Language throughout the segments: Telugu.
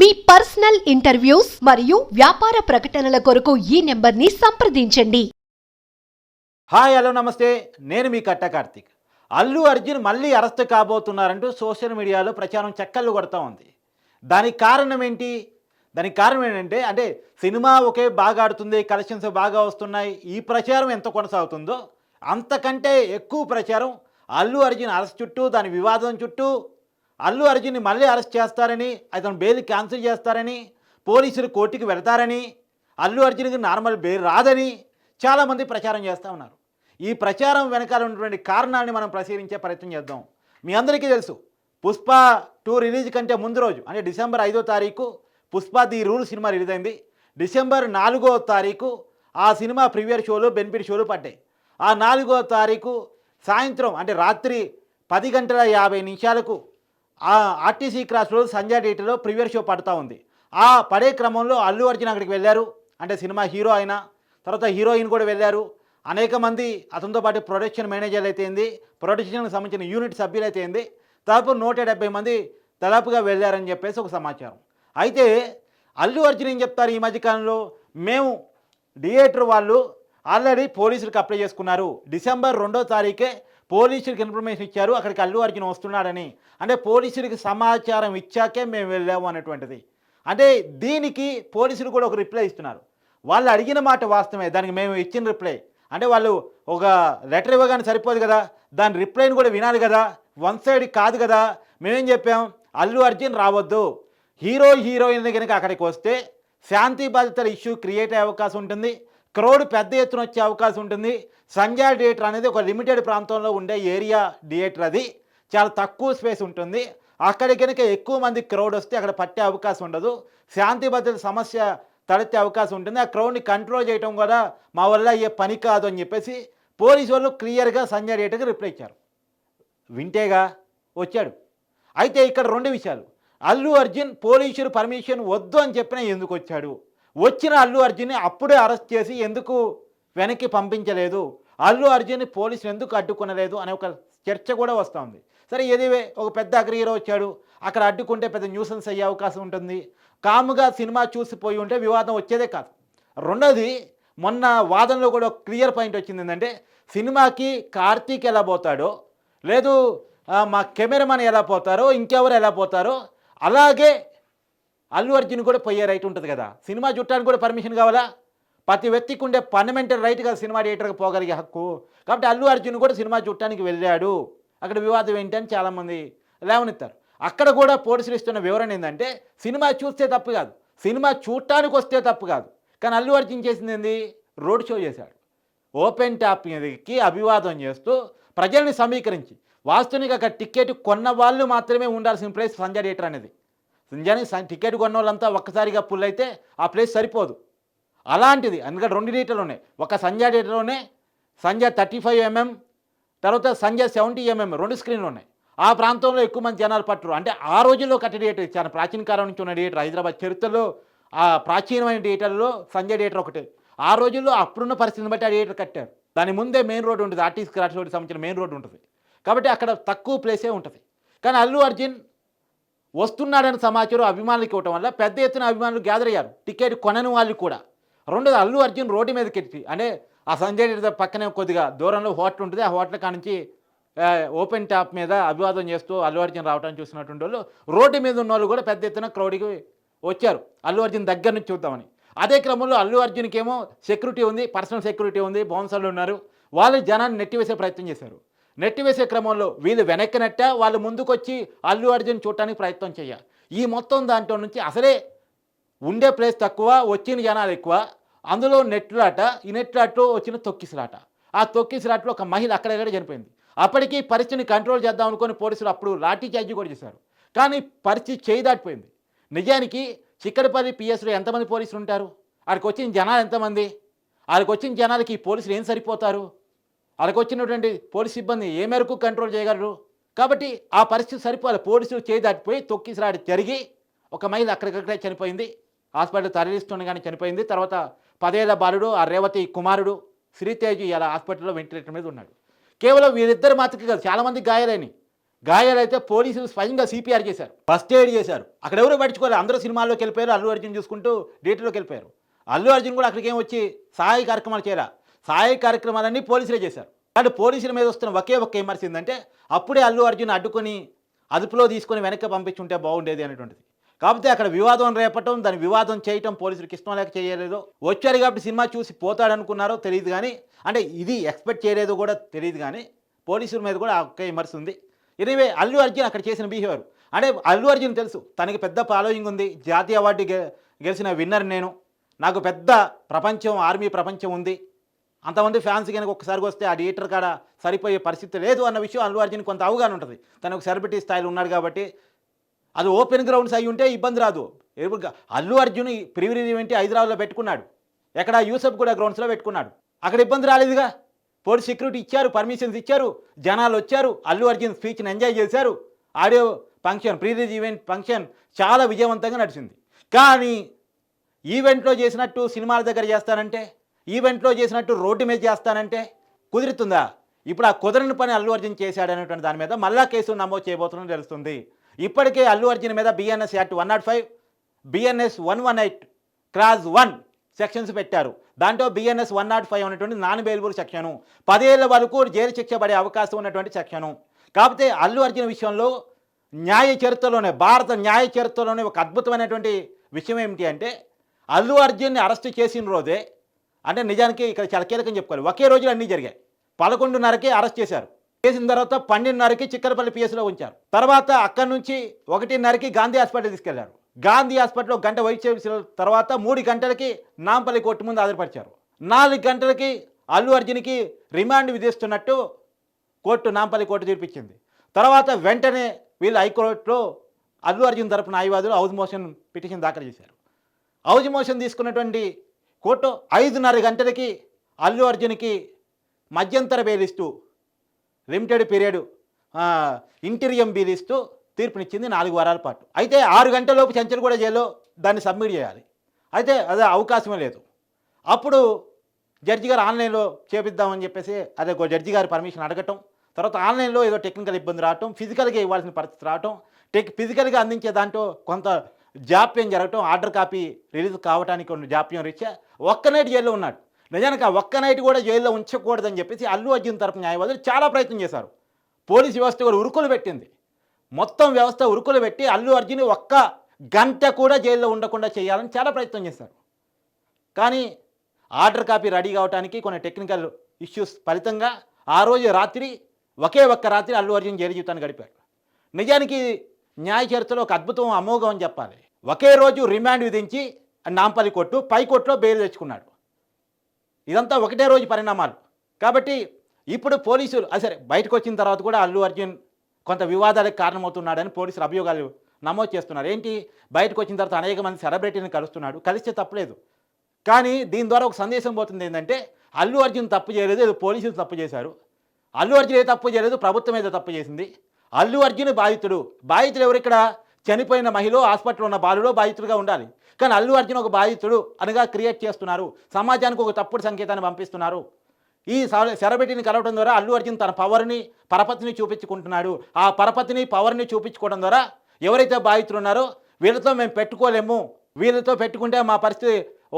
మీ పర్సనల్ ఇంటర్వ్యూస్ మరియు వ్యాపార ప్రకటనల కొరకు ఈ నెంబర్ని సంప్రదించండి. హాయ్ హలో నమస్తే. నేను మీ కట్ట కార్తిక్. అల్లు అర్జున్ మళ్ళీ అరెస్ట్ కాబోతున్నారంటూ సోషల్ మీడియాలో ప్రచారం చక్కర్లు కొడతా ఉంది. దానికి కారణం ఏంటి? దానికి కారణం ఏంటంటే అంటే సినిమా ఒకే బాగా ఆడుతుంది కలెక్షన్స్ బాగా వస్తున్నాయి. ఈ ప్రచారం ఎంత కొనసాగుతుందో అంతకంటే ఎక్కువ ప్రచారం అల్లు అర్జున్ అరెస్ట్ చుట్టూ దాని వివాదం చుట్టూ అల్లు అర్జున్ని మళ్ళీ అరెస్ట్ చేస్తారని అతను బెయిల్ క్యాన్సిల్ చేస్తారని పోలీసులు కోర్టుకి వెళ్తారని అల్లు అర్జున్కి నార్మల్ బెయిల్ రాదని చాలామంది ప్రచారం చేస్తూ ఉన్నారు. ఈ ప్రచారం వెనకాల ఉన్నటువంటి కారణాన్ని మనం పరిశీలించే ప్రయత్నం చేద్దాం. మీ అందరికీ తెలుసు పుష్ప టూ రిలీజ్ కంటే ముందు రోజు అంటే డిసెంబర్ ఐదో తారీఖు Pushpa the rule cinema release అయింది డిసెంబర్ నాలుగో తారీఖు ఆ సినిమా ప్రీవియర్ షోలు బెనిఫిట్ షోలు పడ్డాయి. ఆ నాలుగో తారీఖు సాయంత్రం అంటే రాత్రి పది గంటల యాభై నిమిషాలకు ఆ ఆర్టీసీ రోడ్ సంజయ్ థియేటర్లో ప్రీవియర్ షో పడుతూ ఉంది. ఆ పడే క్రమంలో అల్లు అర్జున్ అక్కడికి వెళ్ళారు. అంటే సినిమా హీరో అయినా తర్వాత హీరోయిన్ కూడా వెళ్ళారు. అనేక మంది అతనితో పాటు ప్రొడక్షన్ మేనేజర్లు అయితే ఉంది ప్రొడక్షన్కి సంబంధించిన యూనిట్ సభ్యులు అయితే ఉంది దాదాపు నూట డెబ్బై మంది దాదాపుగా వెళ్ళారని చెప్పేసి ఒక సమాచారం. అయితే అల్లు అర్జున్ ఏం చెప్తారు ఈ మధ్యకాలంలో మేము థియేటర్ వాళ్ళు ఆల్రెడీ పోలీసులకు అప్లై చేసుకున్నారు. డిసెంబర్ రెండో తారీఖే పోలీసులకు ఇన్ఫర్మేషన్ ఇచ్చారు. అక్కడికి అల్లు అర్జున్ వస్తున్నాడని. అంటే పోలీసుడికి సమాచారం ఇచ్చాకే మేము వెళ్ళాము అనేటువంటిది. అంటే దీనికి పోలీసులు కూడా ఒక రిప్లై ఇస్తున్నారు. వాళ్ళు అడిగిన మాట వాస్తవమే. దానికి మేము ఇచ్చిన రిప్లై. అంటే వాళ్ళు ఒక లెటర్ ఇవ్వగానే సరిపోదు కదా. దాని రిప్లైని కూడా వినాలి కదా. వన్ సైడ్ కాదు కదా. మేమేం చెప్పాం? అల్లు అర్జున్ రావద్దు. హీరో హీరోయిన్ కనుక అక్కడికి వస్తే శాంతి బాధితుల ఇష్యూ క్రియేట్ అయ్యే అవకాశం ఉంటుంది. క్రౌడ్ పెద్ద ఎత్తున వచ్చే అవకాశం ఉంటుంది. సంజయ్ థియేటర్ అనేది ఒక లిమిటెడ్ ప్రాంతంలో ఉండే ఏరియా థియేటర్ అది. చాలా తక్కువ స్పేస్ ఉంటుంది. అక్కడికి కనుక ఎక్కువ మంది క్రౌడ్ వస్తే అక్కడ పట్టే అవకాశం ఉండదు. శాంతి భద్రత సమస్య తలెత్తే అవకాశం ఉంటుంది. ఆ క్రౌడ్ని కంట్రోల్ చేయడం కూడా మా వల్ల అయ్యే పని కాదు అని చెప్పేసి పోలీసు వాళ్ళు క్లియర్గా సంజయ్ థియేటర్కి రిప్లై ఇచ్చారు. వింటేగా వచ్చాడు. అయితే ఇక్కడ రెండు విషయాలు. అల్లు అర్జున్ పోలీసులు పర్మిషన్ వద్దు అని చెప్పినా ఎందుకు వచ్చాడు? వచ్చిన అల్లు అర్జున్ని అప్పుడే అరెస్ట్ చేసి ఎందుకు వెనక్కి పంపించలేదు? అల్లు అర్జున్ని పోలీసులు ఎందుకు అడ్డుకునలేదు? అనే ఒక చర్చ కూడా వస్తుంది. సరే ఏదివే ఒక పెద్ద అగ్ర హీరో వచ్చాడు. అక్కడ అడ్డుకుంటే పెద్ద న్యూసెన్స్ అయ్యే అవకాశం ఉంటుంది. కాముగా సినిమా చూసిపోయి ఉంటే వివాదం వచ్చేదే కాదు. రెండోది మొన్న వాదనలో కూడా ఒక క్లియర్ పాయింట్ వచ్చింది ఏంటంటే సినిమాకి కార్తీక్ ఎలా పోతాడో లేదు మా కెమెరామెన్ ఎలా పోతారో ఇంకెవరు ఎలా పోతారో అలాగే అల్లు అర్జున్ కూడా పోయే రైట్ ఉంటుంది కదా. సినిమా చుట్టానికి కూడా పర్మిషన్ కావాలా? ప్రతి వ్యక్తికి ఉండే ఫండమెంటల్ రైట్ కదా సినిమా థియేటర్కి పోగలిగే హక్కు. కాబట్టి అల్లు అర్జున్ కూడా సినిమా చుట్టానికి వెళ్ళాడు. అక్కడ వివాదం ఏంటి అని చాలామంది లేవనెత్తారు. అక్కడ కూడా పోలీసులు ఇస్తున్న వివరణ ఏంటంటే సినిమా చూస్తే తప్పు కాదు. సినిమా చూడటానికి వస్తే తప్పు కాదు. కానీ అల్లు అర్జున్ చేసింది ఏంది? రోడ్ షో చేశాడు. ఓపెన్ టాప్ మీదకి అభివాదం చేస్తూ ప్రజల్ని సమీకరించి వాస్తవానికి అక్కడ టికెట్ కొన్న వాళ్ళు మాత్రమే ఉండాల్సిన ప్లేస్ సంజయ్ థియేటర్ అనేది. నిజానికి టికెట్ కొన్న వాళ్ళంతా ఒక్కసారిగా పుల్ అయితే ఆ ప్లేస్ సరిపోదు. అలాంటిది అందుకని రెండు థియేటర్లు ఉన్నాయి. ఒక సంజయ్ థియేటర్లోనే సంజయ్ థర్టీ ఫైవ్ ఎంఎం తర్వాత సంజయ్ సెవెంటీ ఎంఎం రెండు స్క్రీన్లు ఉన్నాయి. ఆ ప్రాంతంలో ఎక్కువ మంది జనాలు పట్టరు. అంటే ఆ రోజుల్లో కట్టే థియేటర్ చాలా ప్రాచీన కాలం నుంచి ఉన్న థియేటర్ హైదరాబాద్ చరిత్రలో ఆ ప్రాచీనమైన థియేటర్లో సంజయ్ థియేటర్ ఒకటే. ఆ రోజుల్లో అప్పుడున్న పరిస్థితిని బట్టి ఆ థియేటర్ కట్టారు. దాని ముందే మెయిన్ రోడ్ ఉంటుంది ఆర్టీసీ క్రాస్ రోడ్కి సంబంధించిన మెయిన్ రోడ్ ఉంటుంది. కాబట్టి అక్కడ తక్కువ ప్లేసే ఉంటుంది. కానీ అల్లు అర్జున్ వస్తున్నాడని సమాచారం అభిమానులకు ఇవ్వటం వల్ల పెద్ద ఎత్తున అభిమానులు గ్యాదర్ అయ్యారు. టికెట్ కొనని వాళ్ళు కూడా. రెండోది అల్లు అర్జున్ రోడ్డు మీదకి ఎక్కి అంటే ఆ సంజయ్ థియేటర్ పక్కనే కొద్దిగా దూరంలో హోటల్ ఉంటుంది. ఆ హోటల్ కానించి ఓపెన్ ట్యాప్ మీద అభివాదం చేస్తూ అల్లు అర్జున్ రావడానికి చూసినటువంటి వాళ్ళు రోడ్డు మీద ఉన్న వాళ్ళు కూడా పెద్ద ఎత్తున క్రౌడ్కి వచ్చారు. అల్లు అర్జున్ దగ్గర నుంచి చూద్దామని. అదే క్రమంలో అల్లు అర్జున్కి ఏమో సెక్యూరిటీ ఉంది పర్సనల్ సెక్యూరిటీ ఉంది బౌన్సర్లు ఉన్నారు. వాళ్ళు జనాన్ని నెట్టివేసే ప్రయత్నం చేశారు. నెట్టివేసే క్రమంలో వీళ్ళు వెనక్కి నెట్ట వాళ్ళు ముందుకొచ్చి అల్లు అర్జున్ చూడటానికి ప్రయత్నం చేయాలి ఈ మొత్తం దాంట్లో నుంచి అసలే ఉండే ప్లేస్ తక్కువ వచ్చిన జనాలు ఎక్కువ. అందులో నెట్లాట ఈ నెట్లాట్లో వచ్చిన తొక్కిసలాట. ఆ తొక్కిసలాట్లో ఒక మహిళ అక్కడక్కడ చనిపోయింది? అప్పటికి పరిస్థితిని కంట్రోల్ చేద్దాం అనుకుని పోలీసులు అప్పుడు లాఠీ చార్జీ కూడా చేశారు. కానీ పరిస్థితి చేయి దాటిపోయింది. నిజానికి చిక్కడపల్లి పిఎస్లో ఎంతమంది పోలీసులు ఉంటారు? అక్కడికి వచ్చిన జనాలు ఎంతమంది? ఆడికి వచ్చిన జనాలకి ఈ పోలీసులు ఏం సరిపోతారు? వాళ్ళకి వచ్చినటువంటి పోలీస్ సిబ్బంది ఏ మేరకు కంట్రోల్ చేయగలరు? కాబట్టి ఆ పరిస్థితి సరిపోవాలి పోలీసులు చేయి దాటిపోయి తొక్కిసలాడి జరిగి ఒక మహిళ అక్కడికక్కడే చనిపోయింది. హాస్పిటల్ తరలిస్తుండగానే చనిపోయింది. తర్వాత పదేళ్ళ బాలుడు ఆ రేవతి కుమారుడు శ్రీతేజ్ ఇలా హాస్పిటల్లో వెంటిలేటర్ మీద ఉన్నాడు. కేవలం వీరిద్దరు మాత్రమే కాదు చాలామంది గాయాలని గాయాలైతే పోలీసులు స్వయంగా సిపిఆర్ చేశారు. ఫస్ట్ ఎయిడ్ చేశారు. అక్కడ ఎవరు పట్టించుకోలేదు. అందరూ సినిమాల్లోకి వెళ్ళిపోయారు. అల్లు అర్జున్ చూసుకుంటూ థియేటర్లోకి వెళ్ళిపోయారు. అల్లు అర్జున్ కూడా అక్కడికి ఏం వచ్చి సహాయ కార్యక్రమాలు చేయరా సహాయ కార్యక్రమాలన్నీ పోలీసులే చేశారు. కానీ పోలీసుల మీద వస్తున్న ఒకే ఒక్క విమర్శ ఏంటంటే అప్పుడే అల్లు అర్జున్ అడ్డుకొని అదుపులో తీసుకొని వెనక్కి పంపించుంటే బాగుండేది అనేటువంటిది. కాకపోతే అక్కడ వివాదం రేపటం దాని వివాదం చేయటం పోలీసులకు ఇష్టం లేక చేయలేదు. వచ్చారు కాబట్టి సినిమా చూసి పోతాడనుకున్నారో తెలియదు కానీ అంటే ఇది ఎక్స్పెక్ట్ చేయలేదు కూడా తెలియదు కానీ పోలీసుల మీద కూడా ఒక్క విమర్శ ఉంది. ఎనివే అల్లు అర్జున్ అక్కడ చేసిన బిహేవియర్ అంటే అల్లు అర్జున్ తెలుసు తనకి పెద్ద ఫాలోయింగ్ ఉంది జాతీయ అవార్డు గె- గెలిచిన విన్నర్ నేను. నాకు పెద్ద ప్రపంచం ఆర్మీ ప్రపంచం ఉంది. అంతమంది ఫ్యాన్స్ కనుక ఒకసారికి వస్తే ఆ థియేటర్ కాడ సరిపోయే పరిస్థితి లేదు అన్న విషయం అల్లు అర్జున్ కొంత అవగాహన ఉంటుంది. తను ఒక సెలబ్రిటీ స్థాయిలో ఉన్నాడు కాబట్టి అది ఓపెన్ గ్రౌండ్స్ అయి ఉంటే ఇబ్బంది రాదు. అల్లు అర్జున్ ప్రివిరీ ఈవెంట్ హైదరాబాద్లో పెట్టుకున్నాడు. ఎక్కడ యూసఫ్ కూడా గ్రౌండ్స్లో పెట్టుకున్నాడు. అక్కడ ఇబ్బంది రాలేదుగా? పోలీస్ సెక్యూరిటీ ఇచ్చారు పర్మిషన్స్ ఇచ్చారు జనాలు వచ్చారు అల్లు అర్జున్ స్పీచ్ని ఎంజాయ్ చేశారు. Audio function pre-release event function చాలా విజయవంతంగా నడిచింది. కానీ ఈవెంట్లో చేసినట్టు సినిమాల దగ్గర చేస్తానంటే ఈవెంట్లో చేసినట్టు రోడ్డు మీద చేస్తానంటే కుదురుతుందా? ఇప్పుడు ఆ కుదరని పని అల్లు అర్జున్ చేశాడు అనేటువంటి దాని మీద మళ్ళా కేసు నమోదు చేయబోతుందని తెలుస్తుంది. ఇప్పటికే అల్లు అర్జున్ మీద BNS act one not five BNS one one eight cross one sections పెట్టారు. దాంట్లో బిఎన్ఎస్ వన్ నాట్ ఫైవ్ ఉన్నటువంటి నాన్ బెయిలబుల్ సెక్షను పదేళ్ళ వరకు జైలు శిక్ష పడే అవకాశం ఉన్నటువంటి సెక్షను. కాకపోతే అల్లు అర్జున్ విషయంలో న్యాయ చరిత్రలోనే భారత న్యాయ చరిత్రలోనే ఒక అద్భుతమైనటువంటి విషయం ఏమిటి అంటే అల్లు అర్జున్ని అరెస్ట్ చేసిన రోజే అంటే నిజానికి ఇక్కడ చాలా కీలకం చెప్పుకోవాలి. ఒకే రోజులో అన్నీ జరిగాయి. పదకొండున్నరకి అరెస్ట్ చేశారు. చేసిన తర్వాత పన్నెండున్నరకి చిక్కరపల్లి పిఎస్లో ఉంచారు. తర్వాత అక్కడి నుంచి ఒకటిన్నరకి గాంధీ హాస్పిటల్ తీసుకెళ్ళారు. గాంధీ హాస్పిటల్లో గంట వైద్య చేసిన తర్వాత మూడు గంటలకి నాంపల్లి కోర్టు ముందు హాజరుపరిచారు. నాలుగు గంటలకి అల్లు అర్జున్కి రిమాండ్ విధిస్తున్నట్టు కోర్టు నాంపల్లి కోర్టు తీర్పిచ్చింది. తర్వాత వెంటనే వీళ్ళు హైకోర్టులో అల్లు అర్జున్ తరపున న్యాయవాదులు హౌజ్ మోషన్ పిటిషన్ దాఖలు చేశారు. హౌజ్ మోషన్ తీసుకున్నటువంటి కోర్టు ఐదున్నర గంటలకి అల్లు అర్జున్కి మధ్యంతర బెయిల్ లిమిటెడ్ పీరియడ్ ఇంటీరియం బీలిస్తూ తీర్పునిచ్చింది నాలుగు వారాల పాటు. అయితే ఆరు గంటలలోపు చెంచల్గూడ జైల్లో దాన్ని సబ్మిట్ చేయాలి. అయితే అదే అవకాశమే లేదు. అప్పుడు జడ్జి గారు ఆన్లైన్లో చేపిద్దామని చెప్పేసి అదే ఒక జడ్జి గారి పర్మిషన్ అడగటం తర్వాత ఆన్లైన్లో ఏదో టెక్నికల్ ఇబ్బంది రావటం ఫిజికల్గా ఇవ్వాల్సిన పరిస్థితి రావటం టెక్ ఫిజికల్గా అందించే దాంట్లో కొంత జాప్యం జరగటం ఆర్డర్ కాపీ రిలీజ్ కావడానికి కొన్ని జాప్యం రీత్యా ఒక్క నైట్ జైల్లో ఉన్నాడు. నిజానికి ఆ ఒక్క నైట్ కూడా జైల్లో ఉంచకూడదని చెప్పేసి అల్లు అర్జున్ తరపు న్యాయవాదులు చాలా ప్రయత్నం చేశారు. పోలీస్ వ్యవస్థ కూడా ఉరుకులు పెట్టింది. మొత్తం వ్యవస్థ ఉరుకులు పెట్టి అల్లు అర్జున్ ఒక్క గంట కూడా జైల్లో ఉండకుండా చేయాలని చాలా ప్రయత్నం చేశారు. కానీ ఆర్డర్ కాపీ రెడీ కావడానికి కొన్ని టెక్నికల్ ఇష్యూస్ ఫలితంగా ఆ రోజు రాత్రి ఒకే ఒక్క రాత్రి అల్లు అర్జున్ జైలు జీవితాన్ని గడిపారు. నిజానికి న్యాయ చరిత్రలో ఒక అద్భుతం అమోఘం అని చెప్పాలి. ఒకే రోజు రిమాండ్ విధించి నాంపల్లి కోర్టు పై కోర్టులో బెయిల్ తెచ్చుకున్నాడు. ఇదంతా ఒకటే రోజు పరిణామాలు. కాబట్టి ఇప్పుడు పోలీసులు అది సరే బయటకు వచ్చిన తర్వాత కూడా అల్లు అర్జున్ కొంత వివాదాలకు కారణమవుతున్నాడని పోలీసులు అభియోగాలు నమోదు చేస్తున్నారు. ఏంటి? బయటకు వచ్చిన తర్వాత అనేక మంది సెలబ్రిటీని కలుస్తున్నాడు. కలిస్తే తప్పలేదు. కానీ దీని ద్వారా ఒక సందేశం పోతుంది ఏంటంటే అల్లు అర్జున్ తప్పు చేయలేదు ఏదో పోలీసులు తప్పు చేశారు. అల్లు అర్జున్ ఏ తప్పు చేయలేదు ప్రభుత్వం ఏదో తప్పు చేసింది. అల్లు అర్జున్ బాధితుడు. బాధితుడు ఎవరు ఇక్కడ? చనిపోయిన మహిళ హాస్పిటల్లో ఉన్న బాలుడో బాధితుడుగా ఉండాలి. కానీ అల్లు అర్జున్ ఒక బాధితుడు అనగా క్రియేట్ చేస్తున్నారు. సమాజానికి ఒక తప్పుడు సంకేతాన్ని పంపిస్తున్నారు. ఈ శరబెట్టిని కలవడం ద్వారా అల్లు అర్జున్ తన పవర్ని పరపతిని చూపించుకుంటున్నాడు. ఆ పరపతిని పవర్ని చూపించుకోవడం ద్వారా ఎవరైతే బాధితులు ఉన్నారో వీళ్ళతో మేము పెట్టుకోలేము. వీళ్ళతో పెట్టుకుంటే మా పరిస్థితి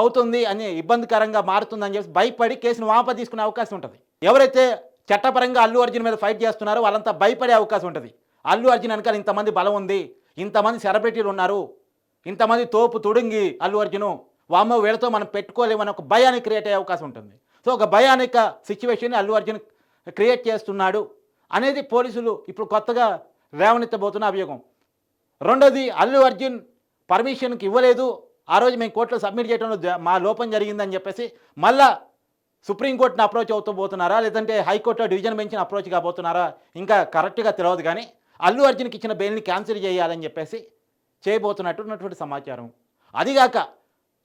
అవుతుంది అని ఇబ్బందికరంగా మారుతుందని చెప్పి భయపడి కేసును వాప తీసుకునే అవకాశం ఉంటుంది. ఎవరైతే చట్టపరంగా అల్లు అర్జున్ మీద ఫైట్ చేస్తున్నారు వాళ్ళంతా భయపడే అవకాశం ఉంటుంది. అల్లు అర్జున్ వెనకాల ఇంతమంది బలం ఉంది ఇంతమంది సెలబ్రిటీలు ఉన్నారు ఇంతమంది తోపు తుడుంగి అల్లు అర్జును వామో వీళ్ళతో మనం పెట్టుకోలేమని ఒక భయాన్ని క్రియేట్ అయ్యే అవకాశం ఉంటుంది. సో ఒక భయానిక సిచ్యువేషన్ అల్లు అర్జున్ క్రియేట్ చేస్తున్నాడు అనేది పోలీసులు ఇప్పుడు కొత్తగా రేవనెత్తబోతున్న అభియోగం. రెండోది అల్లు అర్జున్ పర్మిషన్కి ఇవ్వలేదు ఆ రోజు మేము కోర్టులో సబ్మిట్ చేయడంలో మా లోపం జరిగిందని చెప్పేసి మళ్ళా సుప్రీంకోర్టుని అప్రోచ్ అవుతూ పోతున్నారా? లేదంటే హైకోర్టులో డివిజన్ బెంచ్ని అప్రోచ్ కాబోతున్నారా ఇంకా కరెక్ట్గా తెలియదు కానీ అల్లు అర్జున్కి ఇచ్చిన బెయిల్ని క్యాన్సిల్ చేయాలని చెప్పేసి చేయబోతున్నట్టు ఉన్నటువంటి సమాచారం అదిగాక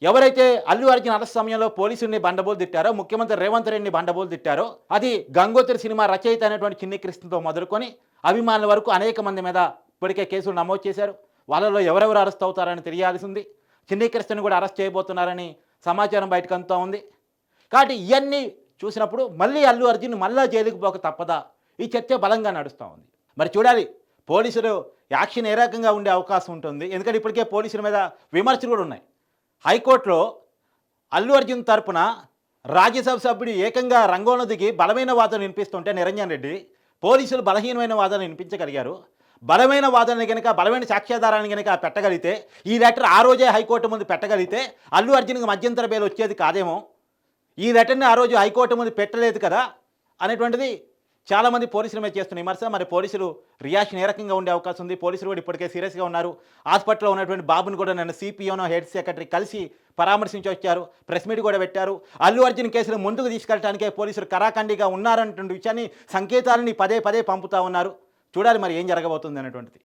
ఎవరైతే అల్లు అర్జున్ అరెస్ట్ సమయంలో పోలీసుల్ని బండబోలు తిట్టారో ముఖ్యమంత్రి రేవంత్ రెడ్డిని బండబోలు తిట్టారో అది గంగోత్రి సినిమా రచయిత అయినటువంటి చిన్ని కృష్ణతో మొదలుకొని అభిమానుల వరకు అనేక మంది మీద ఇప్పటికే కేసులు నమోదు చేశారు. వాళ్ళలో ఎవరెవరు అరెస్ట్ అవుతారని తెలియాల్సింది చిన్ని కృష్ణను కూడా అరెస్ట్ చేయబోతున్నారని సమాచారం బయటకు అందుతూ ఉంది. కాబట్టి ఇవన్నీ చూసినప్పుడు మళ్ళీ అల్లు అర్జున్ మళ్ళా జైలుకి పోక తప్పదా? ఈ చర్చ బలంగా నడుస్తూ ఉంది. మరి చూడాలి పోలీసులు యాక్షన్ ఏ రకంగా ఉండే అవకాశం ఉంటుంది? ఎందుకంటే ఇప్పటికే పోలీసుల మీద విమర్శలు కూడా ఉన్నాయి. హైకోర్టులో అల్లు అర్జున్ తరపున రాజ్యసభ సభ్యుడు ఏకంగా రంగంలో దిగి బలమైన వాదన వినిపిస్తుంటే నిరంజన్ రెడ్డి పోలీసులు బలహీనమైన వాదన వినిపించగలిగారు. బలమైన వాదనని కనుక బలమైన సాక్ష్యాధారాన్ని కనుక పెట్టగలిగితే ఈ లెటర్ ఆ రోజే హైకోర్టు ముందు పెట్టగలిగితే అల్లు అర్జున్కి మధ్యంతర బేలు వచ్చేది కాదేమో? ఈ లెటర్ని ఆ రోజు హైకోర్టు ముందు పెట్టలేదు కదా అనేటువంటిది చాలామంది పోలీసుల మీద చేస్తున్న విమర్శ మరి పోలీసులు రియాక్షన్ ఏ రకంగా ఉండే అవకాశం ఉంది? పోలీసులు కూడా ఇప్పటికే సీరియస్గా ఉన్నారు. హాస్పిటల్లో ఉన్నటువంటి బాబుని కూడా నన్ను సిపిఓనో హెడ్ సెక్రటరీ కలిసి పరామర్శించి వచ్చారు. ప్రెస్ మీట్ కూడా పెట్టారు. అల్లు అర్జున్ కేసులు ముందుకు తీసుకెళ్ళడానికే పోలీసులు కరాఖండిగా ఉన్నారన్నటువంటి విషయాన్ని సంకేతాలని పదే పదే పంపుతా ఉన్నారు. చూడాలి మరి ఏం జరగబోతుంది అనేటువంటిది.